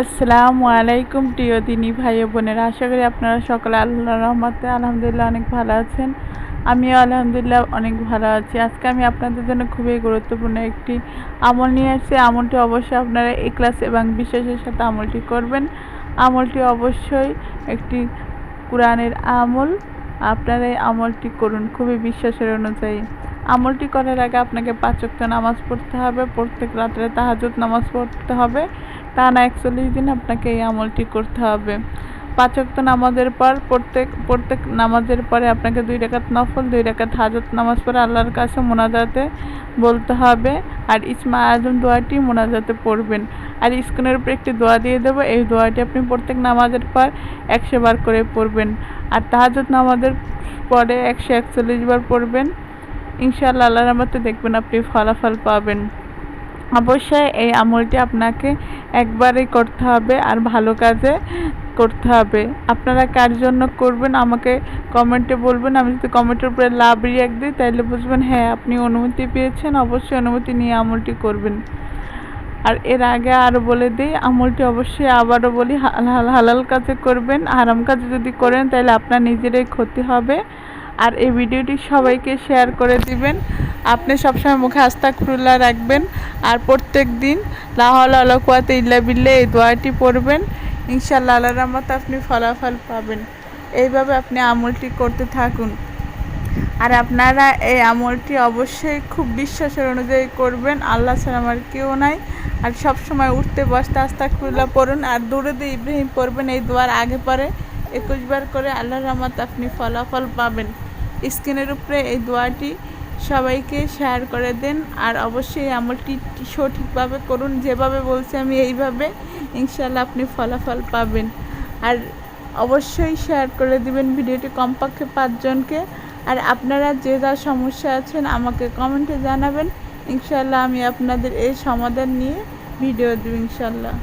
আসসালামু আলাইকুম প্রিয় দিনী ভাই বোনেরা, আশা করি আপনারা সকলে আল্লাহ রহমতে আলহামদুলিল্লাহ অনেক ভালো আছেন। আমিও আলহামদুলিল্লাহ অনেক ভালো আছি। আজকে আমি আপনাদের জন্য খুবই গুরুত্বপূর্ণ একটি আমল নিয়ে আসছি। আমলটি অবশ্যই আপনারা এ ক্লাস এবং বিশ্বাসের সাথে আমলটি করবেন। আমলটি অবশ্যই একটি কোরআনের আমল। আপনারা এই আমলটি করুন খুবই বিশ্বাসের অনুযায়ী। আমলটি করার আগে আপনাকে পাঁচক্ত নামাজ পড়তে হবে। প্রত্যেক রাত্রে তাহাজুদ নামাজ পড়তে হবে। টানা একচল্লিশ দিন আপনাকে এই আমলটি করতে হবে। পাঁচক্ত নামাজের পর প্রত্যেক প্রত্যেক নামাজের পরে আপনাকে দুই রেখাত নফল, দুই রেখাত হাজত নামাজ পড়ে আল্লাহর কাছে মোনাজাতে বলতে হবে। আর ইসমা আজম দোয়াটি মোনাজাতে পড়বেন। আর স্ক্রিনের উপরে একটি দোয়া দিয়ে দেবো। এই দোয়াটি আপনি প্রত্যেক নামাজের পর একশো বার করে পড়বেন। আর তাহাজত নামাজের পরে একশো একচল্লিশ বার পড়বেন। ইনশাআল্লাহ আল্লাহর রহমতে দেখবেন আপনি ফলাফল পাবেন। অবশ্যই এই আমলটি আপনাকে একবারই করতে হবে আর ভালো কাজে করতে হবে। আপনারা কার জন্য করবেন আমাকে কমেন্টে বলবেন। আমি যদি কমেন্টের উপরে লাভ রিয়াক্ট দিই তাহলে বুঝবেন হ্যাঁ আপনি অনুমতি পেয়েছেন, অবশ্যই অনুমতি নিয়ে আমলটি করবেন। আর এর আগে আরও বলে দিই, আমলটি অবশ্যই আবারও বলি, হালাল হালাল কাজে করবেন আরাম কাজে যদি করেন তাহলে আপনার নিজেরই ক্ষতি হবে। আর এই ভিডিওটি সবাইকে শেয়ার করে দিবেন। আপনি সবসময় মুখে আস্তা খুল্লা রাখবেন আর প্রত্যেক দিন লাহল আলকুয়াতে ইল্লা বিল্লে এই দোয়াটি পড়বেন। ইনশাল্লাহ আল্লাহ রহমত আপনি ফলাফল পাবেন। এইভাবে আপনি আমলটি করতে থাকুন। আর আপনারা এই আমলটি অবশ্যই খুব বিশ্বাসের অনুযায়ী করবেন। আল্লাহ ছাড়া আমার কেউ নাই। আর সব সময় উঠতে, বসতে আস্তা খুল্লা পড়ুন। আর দূরে দিয়ে ইব্রাহিম পড়বেন, এই দোয়ার আগে পরে একুশবার করে আল্লাহ রহমত আপনি ফলাফল পাবেন। স্ক্রিনের উপরে এই দোয়াটি সবাইকে শেয়ার করে দেন। আর অবশ্যই আমলটি সঠিকভাবে করুন। যেভাবে বলছি আমি এইভাবে ইনশাল্লাহ আপনি ফলাফল পাবেন। আর অবশ্যই শেয়ার করে দিবেন ভিডিওটি কমপক্ষে পাঁচজনকে। আর আপনারা যে যা সমস্যা আছেন আমাকে কমেন্টে জানাবেন। ইনশাল্লাহ আমি আপনাদের এই সমাধান নিয়ে ভিডিও দেব ইনশাল্লাহ